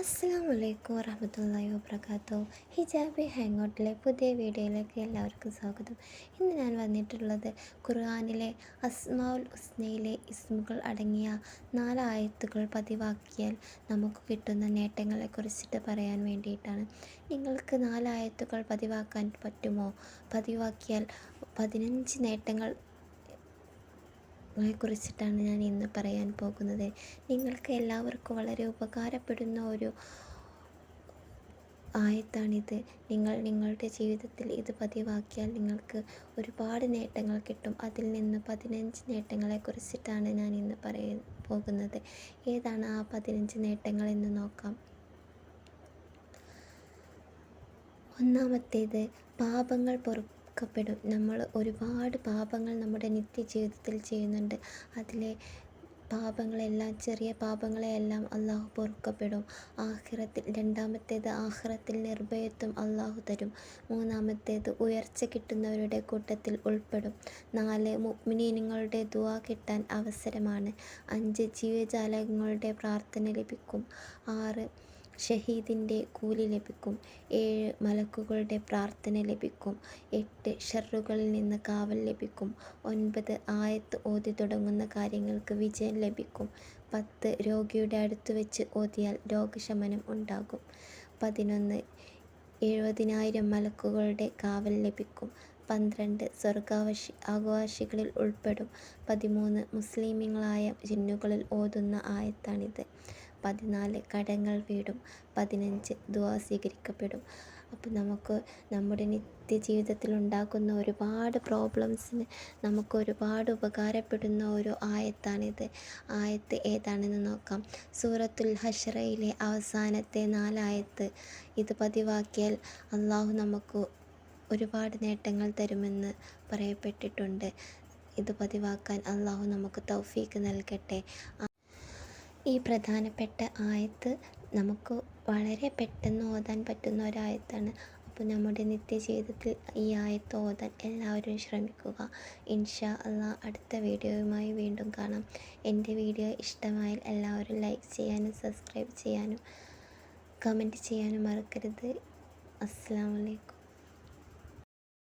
അസ്സാം വലൈക്കും വറഹമത്തല്ലാഹി ഹിജാബി ഹാങ്ങൗട്ടിലെ പുതിയ വീഡിയോയിലേക്ക് എല്ലാവർക്കും സ്വാഗതം. ഇന്ന് ഞാൻ വന്നിട്ടുള്ളത് ഖുർആാനിലെ അസ്മാഉൽ ഉസ്നയിലെ ഇസ്മുകൾ അടങ്ങിയ നാലായത്തുകൾ പതിവാക്കിയാൽ നമുക്ക് കിട്ടുന്ന നേട്ടങ്ങളെ കുറിച്ചിട്ട് പറയാൻ വേണ്ടിയിട്ടാണ്. നിങ്ങൾക്ക് നാലായത്തുകൾ പതിവാക്കാൻ പറ്റുമോ? പതിവാക്കിയാൽ പതിനഞ്ച് നേട്ടങ്ങൾ കുറിച്ചിട്ടാണ് ഞാൻ ഇന്ന് പറയാൻ പോകുന്നത്. നിങ്ങൾക്ക് എല്ലാവർക്കും വളരെ ഉപകാരപ്പെടുന്ന ഒരു ആയത്താണിത്. നിങ്ങൾ നിങ്ങളുടെ ജീവിതത്തിൽ ഇത് പതിവാക്കിയാൽ നിങ്ങൾക്ക് ഒരുപാട് നേട്ടങ്ങൾ കിട്ടും. അതിൽ നിന്ന് പതിനഞ്ച് നേട്ടങ്ങളെ കുറിച്ചിട്ടാണ് ഞാൻ ഇന്ന് പറയാൻ പോകുന്നത്. ഏതാണ് ആ പതിനഞ്ച് നേട്ടങ്ങൾ എന്ന് നോക്കാം. ഒന്നാമത്തേത് പാപങ്ങൾ പൊറു പൊറുക്കപ്പെടും നമ്മൾ ഒരുപാട് പാപങ്ങൾ നമ്മുടെ നിത്യജീവിതത്തിൽ ചെയ്യുന്നുണ്ട്. അതിലെ പാപങ്ങളെല്ലാം ചെറിയ പാപങ്ങളെയെല്ലാം അള്ളാഹു പൊറുക്കപ്പെടും. ആഹ്റത്തിൽ രണ്ടാമത്തേത് ആഹ്റത്തിൽ നിർഭയത്വം അള്ളാഹു തരും. മൂന്നാമത്തേത് ഉയർച്ച കിട്ടുന്നവരുടെ കൂട്ടത്തിൽ ഉൾപ്പെടും. നാല് മുഗ്മിനീനങ്ങളുടെ ദുവാ കിട്ടാൻ അവസരമാണ്. അഞ്ച് ജീവജാലകങ്ങളുടെ പ്രാർത്ഥന ലഭിക്കും. ആറ് ഷഹീദിന്റെ കൂലി ലഭിക്കും. ഏഴ് മലക്കുകളുടെ പ്രാർത്ഥന ലഭിക്കും. എട്ട് ഷെറുകളിൽ നിന്ന് കാവൽ ലഭിക്കും. ഒൻപത് ആയത്ത് ഓതി തുടങ്ങുന്ന കാര്യങ്ങൾക്ക് വിജയം ലഭിക്കും. പത്ത് രോഗിയുടെ അടുത്ത് വെച്ച് ഓതിയാൽ രോഗശമനം ഉണ്ടാകും. പതിനൊന്ന് എഴുപതിനായിരം മലക്കുകളുടെ കാവൽ ലഭിക്കും. പന്ത്രണ്ട് സ്വർഗാവശി ആകാശികളിൽ ഉൾപ്പെടും. പതിമൂന്ന് മുസ്ലിമീങ്ങളായ ജിന്നുകളിൽ ഓതുന്ന ആയത്താണിത്. പതിനാല് കടങ്ങൾ വീടും പതിനഞ്ച് ദുആ സ്വീകരിക്കപ്പെടും. അപ്പോൾ നമുക്ക് നമ്മുടെ നിത്യ ജീവിതത്തിൽ ഉണ്ടാകുന്ന ഒരുപാട് പ്രോബ്ലംസിന് നമുക്ക് ഒരുപാട് ഉപകാരപ്പെടുന്ന ഒരു ആയത്താണിത്. ആയത്ത് ഏതാണെന്ന് നോക്കാം. സൂറത്തുൽ ഹഷറയിലെ അവസാനത്തെ നാലായത്ത്. ഇത് പതിവാക്കിയാൽ അള്ളാഹു നമുക്ക് ഒരുപാട് നേട്ടങ്ങൾ തരുമെന്ന് പറയപ്പെട്ടിട്ടുണ്ട്. ഇത് പതിവാക്കാൻ അള്ളാഹു നമുക്ക് തൗഫീക്ക് നൽകട്ടെ. ഈ പ്രധാനപ്പെട്ട ആയത്ത് നമുക്ക് വളരെ പെട്ടെന്ന് ഓതാൻ പറ്റുന്ന ഒരായത്താണ്. അപ്പോൾ നമ്മുടെ നിത്യജീവിതത്തിൽ ഈ ആയത്ത് ഓതാൻ എല്ലാവരും ശ്രമിക്കുക. ഇൻഷാ അള്ളാ അടുത്ത വീഡിയോയുമായി വീണ്ടും കാണാം. എന്റെ വീഡിയോ ഇഷ്ടമായാൽ എല്ലാവരും ലൈക്ക് ചെയ്യാനും സബ്സ്ക്രൈബ് ചെയ്യാനും കമന്റ് ചെയ്യാനും മറക്കരുത്. അസ്സാം വലൈക്കും